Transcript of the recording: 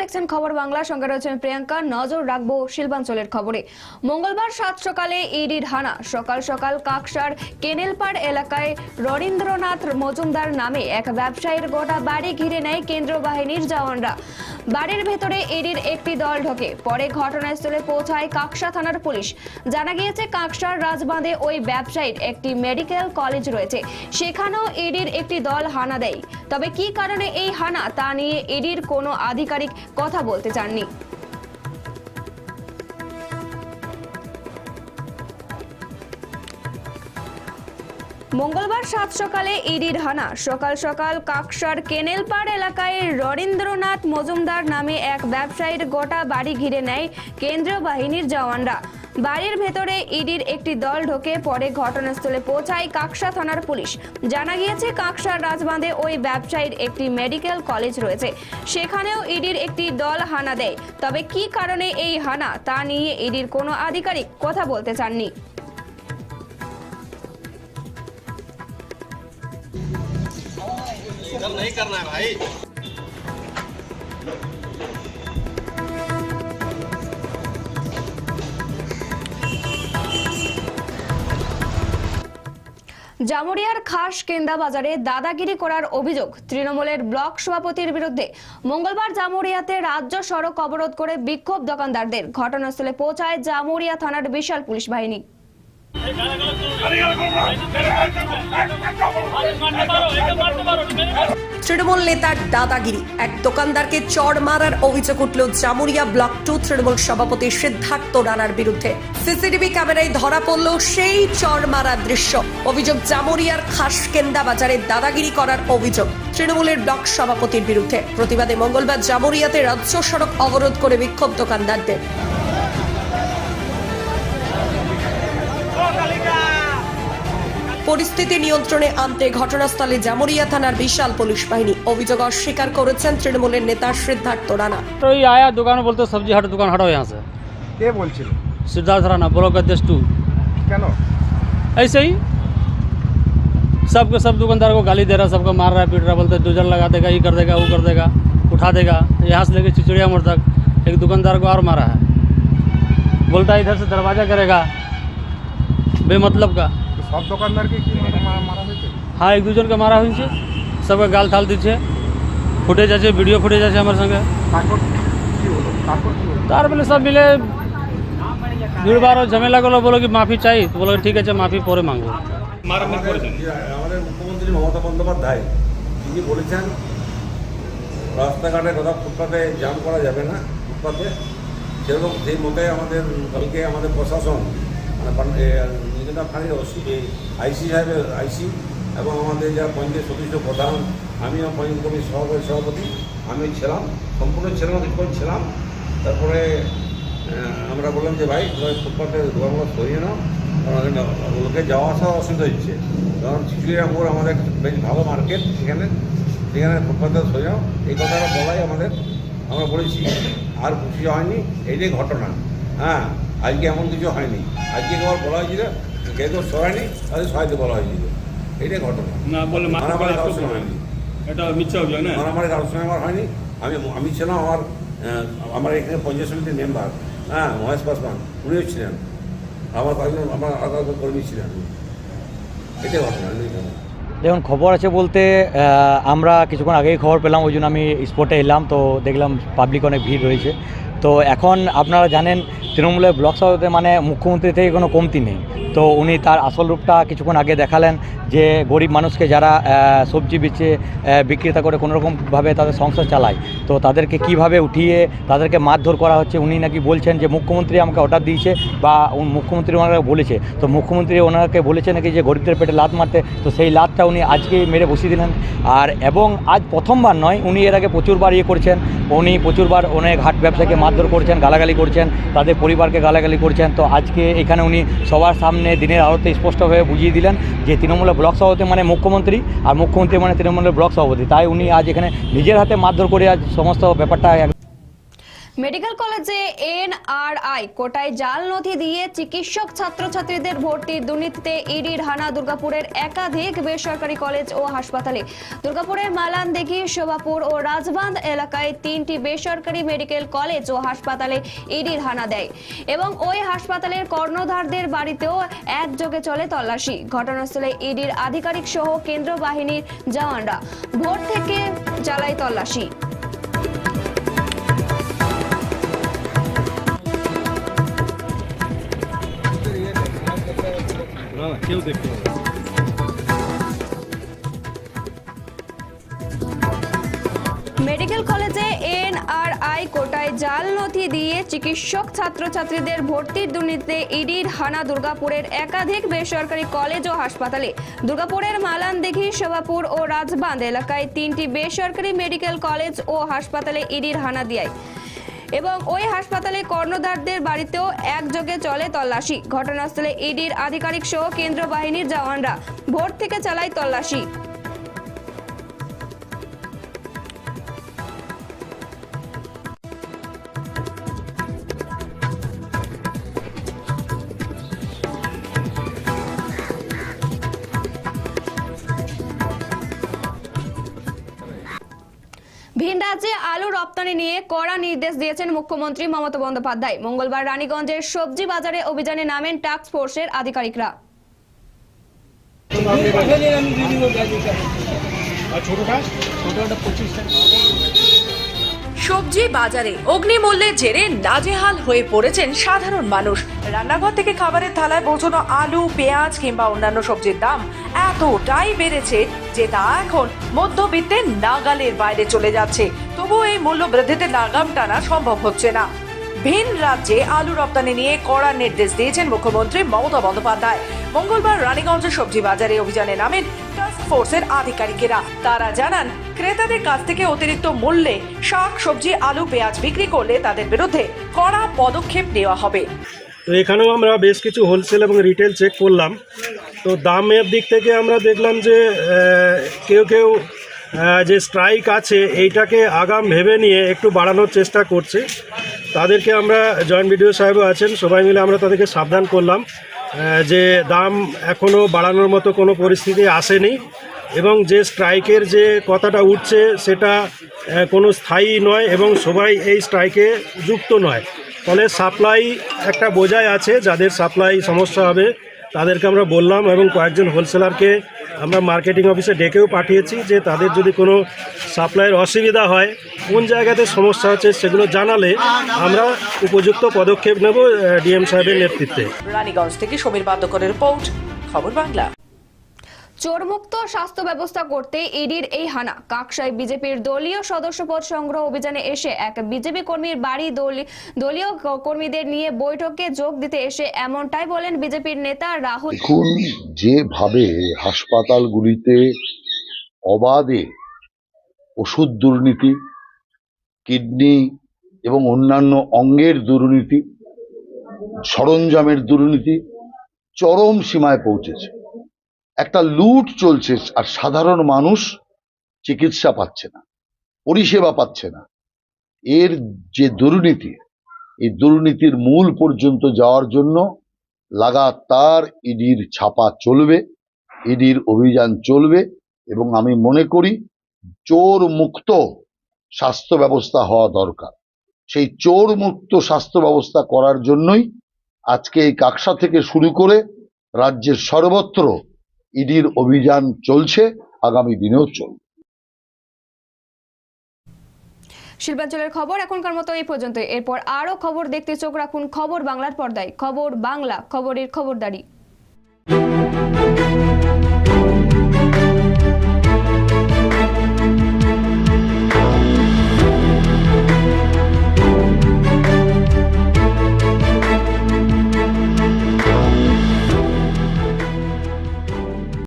দেখছেন খবর বাংলা। সঙ্গে রয়েছেন প্রিয়াঙ্কা। নজর রাখব শিল্পাঞ্চলের খবরে। মঙ্গলবার সাত সকালে ইডির হানা সকাল সকাল কাকসার কেনেলপাড় এলাকায় রবীন্দ্রনাথ মজুমদার নামে এক ব্যবসায়ীর গোটা বাড়ি ঘিরে নেয় কেন্দ্র বাহিনীর জওয়ানরা। বাড়ির ভেতরে ইডির একটি দল ঢোকে। পরে ঘটনাস্থলে পৌঁছায় কাকসা থানার পুলিশ। জানা গিয়েছে, কাকসার রাজবাঁধে ওই ব্যবসায়ীর একটি মেডিকেল কলেজ রয়েছে। সেখানেও ইডির একটি দল হানা দেয়। তবে কি কারণে এই হানা তা নিয়ে ইডির কোনো আধিকারিক কথা বলতে চাননি। মঙ্গলবার সাত সকালে ইডির হানা সকাল সকাল কাকসার কেনেলপাড় এলাকায় রবীন্দ্রনাথ মজুমদার নামে এক ব্যবসায়ীর গোটা বাড়ি ঘিরে নেয় কেন্দ্রীয় বাহিনীর জওয়ানরা। বাড়ির ভেতরে ইডির একটি দল ঢোকে, পরে ঘটনাস্থলে পৌঁছায় কাকসা থানার পুলিশ। জানা গিয়েছে, কাকসার রাজবাঁধে ওই ব্যবসায়ীর একটি মেডিকেল কলেজ রয়েছে। সেখানেও ইডির একটি দল হানা দেয়। তবে কি কারণে এই হানা, তা নিয়ে ইডির কোনো আধিকারিক কথা বলতে চাননি। इधर नहीं करना है भाई জামুরিয়ার খাস কেন্দা বাজারে দাদাগিরি করার অভিযোগ তৃণমূলের ব্লক সভাপতির বিরুদ্ধে মঙ্গলবার জামুরিয়াতে রাজ্য সড়ক অবরোধ করে বিক্ষোভ দোকানদারদের ঘটনাস্থলে পৌঁছায় জামুরিয়া থানার বিশাল পুলিশ বাহিনী তৃণমূল নেতার দাদাগিরি। এক দোকানদারকে চড় মারার অভিযোগ উঠল জামুরিয়া ব্লক টু তৃণমূল সভাপতি সিদ্ধার্থ রানার বিরুদ্ধে। সিসিটিভি ক্যামেরায় ধরা পড়ল সেই চড় মারার দৃশ্য। অভিযোগ জামুরিয়ার খাসকেন্দা বাজারে দাদাগিরি করার অভিযোগ তৃণমূলের ব্লক সভাপতির বিরুদ্ধে। প্রতিবাদে মঙ্গলবার জামুরিয়াতে রাজ্য সড়ক অবরোধ করে বিক্ষোভ দোকানদারদের। পরিস্থিতি নিয়ন্ত্রণে আনতে ঘটনাস্থলে জামুরিয়া থানার বিশাল পুলিশ বাহিনী অভিযোগ অস্বীকার করেছেন তৃণমূলের নেতা সিদ্ধার্থ রানা तो ये आया दुकान में बोलते सब्जी हट दुकान हटाओ यहाँ से কে বলছিল सिद्धार्थ राणा ब्लॉक अध्यक्ष टू কেন ऐसे ही सबके सब दुकानदार को गाली दे रहा सबको मार रहा है पीट रहा बोलते डोजर लगा देगा ये कर देगा वो कर देगा उठा देगा यहाँ से लेके चिचड़िया मोड़ तक एक दुकानदार को और मारा है बोलता है इधर से दरवाजा करेगा बेमतलब का তো সব দোকানদারকে হ্যাঁ এক দুজনকে মারা হয়েছে। সবাই গাল থাল দিচ্ছে। ফুটেজ আছে ভিডিও ফুটেজ আছে আমার সঙ্গে। তারপরে মানে সব মিলে ভিড়বার ঝামেলা গুলো বলো কি মাফি চাই? বলো ঠিক আছে মাফি পরে মাগবো আমাদের মুখ্যমন্ত্রী মমতা বন্দ্যোপাধ্যায় তিনি বলেছেন রাস্তাঘাটে কোথাও ফুটপাতে জাম করা যাবে না ফুটপাতে। সেরকম সেই মতে আমাদের কালকে আমাদের প্রশাসন মানে নিজেরা ফাঁড়ির ওসি আইসি সাহেবের আইসি এবং আমাদের যারা পঞ্চায়েত সদস্য প্রধান আমিও পঞ্চায়েত কমিটির সভাপতি সভাপতি, আমি ছিলাম, সম্পূর্ণ ছিলাম কিছুক্ষণ ছিলাম। তারপরে আমরা বললাম যে ভাই, তোমার ফুটপাতে দোকানগুলো সরিয়ে নাও লোকে যাওয়া আসা অসুবিধা হচ্ছে। কারণ চিচুড়িয়া মোড় আমাদের বেশ ভালো মার্কেট সেখানে সেখানে ফুটপাতে সরিয়ে নাও। এই কথাটা বলাই আমাদের, আমরা বলেছি, আর কিছু হয়নি এইটাই ঘটনা। হ্যাঁ আজকে এমন কিছু হয়নি। আজকে একবার বলা হয়েছিল কেউ সরায়নি তাদের সহায়তা বলা হয়েছিল এইটাই ঘটনা। না মারামারি কারোর সঙ্গে হয়নি। এটা মিথ্যা অভিযোগ না? মারামারি কারোর সঙ্গে আমার হয়নি। আমি আমি ছিলাম আমার আমার এখানে পঞ্চায়েত সমিতির মেম্বার হ্যাঁ মহেশ পাসওয়ান উনিও ছিলেন। আমার কয়েকজন আমার আলাদা কর্মী ছিলেন। এটাই ঘটনা এটাই দেখুন খবর আছে বলতে আমরা কিছুক্ষণ আগেই খবর পেলাম ওই জন্য আমি স্পটে এলাম তো দেখলাম পাবলিক অনেক ভিড় রয়েছে। তো এখন আপনারা জানেন তৃণমূলের ব্লক সভাপতি মানে মুখ্যমন্ত্রী থেকে কোনো কমতি নেই। তো উনি তার আসল রূপটা কিছুক্ষণ আগে দেখালেন যে গরিব মানুষকে যারা সবজি বেচে বিক্রেতা করে কোনোরকমভাবে তাদের সংসার চালায়। তো তাদেরকে কীভাবে উঠিয়ে তাদেরকে মারধর করা হচ্ছে? উনি নাকি বলছেন যে মুখ্যমন্ত্রী আমাকে অর্ডার দিয়েছে বা মুখ্যমন্ত্রী ওনারা বলেছে। তো মুখ্যমন্ত্রী ওনাকে বলেছে নাকি যে গরিবদের পেটে লাত মারতে। তো সেই লাতটা উনি আজকে মেরে বসিয়ে দিলেন। আর এবং আজ প্রথমবার নয়, উনি এর আগে প্রচুরবার ইয়ে করেছেন। উনি প্রচুরবার অনেক হাট ব্যবসাকে মারধর করছেন, গালাগালি করছেন, তাদের পরিবারকে গালাগালি করছেন। তো আজকে এখানে উনি সবার সামনে দিনের আলোতে স্পষ্টভাবে বুঝিয়ে দিলেন যে তৃণমূলের ব্লক সভাপতি মানে মুখ্যমন্ত্রী আর মুখ্যমন্ত্রী মানে তৃণমূলের ব্লক সভাপতি। তাই উনি আজ এখানে নিজের হাতে মারধর করে আজ সমস্ত ব্যাপারটা মেডিকেল কলেজে এনআরআই, কোটায় জাল নথি দিয়ে চিকিৎসক ছাত্রছাত্রীদের ভর্তির দুর্নীতিতে ইডির হানা দুর্গাপুরের একাধিক বেসরকারি কলেজ ও হাসপাতালে। দুর্গাপুরের মালানদিঘি, শোভাপুর ও রাজবাঁধ এলাকায় তিনটি বেসরকারি মেডিকেল কলেজ ও হাসপাতালে ইডির হানা দেয় এবং ওই হাসপাতালের কর্ণধারদের বাড়িতেও একযোগে চলে তল্লাশি। ঘটনাস্থলে ইডির আধিকারিক সহ কেন্দ্র বাহিনীর জওয়ানরা ভোর থেকে চালায় তল্লাশি। কেউ দেখতে পাবে। মেডিকেল কলেজে এনআরআই কোটায় জাল নথি দিয়ে চিকিৎসক ছাত্রছাত্রীদের ভর্তির দুর্নীতিতে ইডির হানা দুর্গাপুরের একাধিক বেসরকারি কলেজ ও হাসপাতালে দুর্গাপুরের মালানদিঘি, শোভাপুর ও রাজবাঁধ এলাকায় তিনটি বেসরকারি মেডিকেল কলেজ ও হাসপাতালে ইডির হানা দেয় এবং ওই হাসপাতালে কর্ণধারদের বাড়িতেও একযোগে চলে তল্লাশি। ঘটনাস্থলে ইডির আধিকারিক সহ কেন্দ্র বাহিনীর জওয়ানরা। ভোর থেকে চালায় তল্লাশি। রাজ্যে আলু রপ্তানি নিয়ে কড়া নির্দেশ দিয়েছেন মুখ্যমন্ত্রী মমতা বন্দ্যোপাধ্যায়। মঙ্গলবার রানীগঞ্জের সবজি বাজারে অভিযানে নামেন টাস্ক ফোর্সের আধিকারিকরা। সবজি বাজারে অগ্নিমূল্যের জেরে নাজেহাল হয়ে পড়েছেন সাধারণ মানুষ। রান্নাঘর থেকে খাবারের থালায় পৌঁছানো আলু, পেঁয়াজ কিংবা অন্যান্য সবজির দাম এতটাই বেড়েছে যে তা এখন মধ্যবিত্তের নাগালের বাইরে চলে যাচ্ছে। তবুও এই মূল্য বৃদ্ধিতে লাগাম টানা সম্ভব হচ্ছে না। ভিন রাজ্যে আলু রপ্তানি নিয়ে কড়া নির্দেশ দিয়েছেন মুখ্যমন্ত্রী মমতা বন্দ্যোপাধ্যায়। মঙ্গলবার রানীগঞ্জের সবজি বাজারে অভিযানে নামেন টাস্ক ফোর্সের আধিকারিকেরা। তারা জানান, ক্রেতাদের কাছ থেকে অতিরিক্ত মূল্যে শাক, সবজি, আলু, পেঁয়াজ বিক্রি করলে তাদের বিরুদ্ধে কড়া পদক্ষেপ নেওয়া হবে। এখানেও আমরা বেশ কিছু হোলসেল এবং রিটেল চেক করলাম। তো দামের দিক থেকে আমরা দেখলাম যে কেউ কেউ যে স্ট্রাইক আছে, এইটাকে আগাম ভেবে নিয়ে একটু বাড়ানোর চেষ্টা করছে। তাদেরকে আমরা জয়েন্ট বিডিও সাহেবও আছেন, সবাই মিলে আমরা তাদেরকে সাবধান করলাম যে দাম এখনও বাড়ানোর মতো কোনো পরিস্থিতি আসেনি এবং যে স্ট্রাইকের যে কথাটা উঠছে, সেটা কোনো স্থায়ী নয় এবং সবাই এই স্ট্রাইকে যুক্ত নয়। ফলে সাপ্লাই একটা বোঝায় আছে, যাদের সাপ্লাই সমস্যা হবে তাদেরকে আমরা বললাম এবং কয়েকজন হোলসেলারকে আমরা মার্কেটিং অফিসে ডেকেও পাঠিয়েছি যে তাদের যদি কোনো সাপ্লাইয়ের অসুবিধা হয়, কোন জায়গাতে সমস্যা হচ্ছে সেগুলো জানালে আমরা উপযুক্ত পদক্ষেপ নেব ডিএম সাহেবের নেতৃত্বে। রানীগঞ্জ থেকে সমীর বাদ্যকরের রিপোর্ট, খবর বাংলা। চোরমুক্ত স্বাস্থ্য ব্যবস্থা করতে ইডির এই হানা। কাকসায় বিজেপির দলীয় সদস্যপদ সংগ্রহ অভিযানে এসে এক বিজেপি কর্মীর বাড়ি দলি- দলীয় কর্মীদের নিয়ে বৈঠকে যোগ দিতে এসে এমনটাই বলেন বিজেপির নেতা রাহুল। যেভাবে হাসপাতালগুলিতে অবাধে ওষুধ দুর্নীতি, কিডনি এবং অন্যান্য অঙ্গের দুর্নীতি, সরঞ্জামের দুর্নীতি চরম সীমায় পৌঁছেছে। একটা লুট চলছে আর সাধারণ মানুষ চিকিৎসা পাচ্ছে না, পরিষেবা পাচ্ছে না। এর যে দুর্নীতি, এই দুর্নীতির মূল পর্যন্ত যাওয়ার জন্য লাগাতার ইডির ছাপা চলবে, ইডির অভিযান চলবে এবং আমি মনে করি চোর মুক্ত স্বাস্থ্য ব্যবস্থা হওয়া দরকার। সেই চোর মুক্ত স্বাস্থ্য ব্যবস্থা করার জন্যই আজকে এই কাকসা থেকে শুরু করে রাজ্যের সর্বত্র ইডির অভিযান চলছে, আগামী দিনেও চলবে। শিল্পাঞ্চলের খবর এখনকার মতো এই পর্যন্ত। এরপর আরও খবর দেখতে চোখ রাখুন খবর বাংলার পর্দায়। খবর বাংলা, খবরের খবরদারি।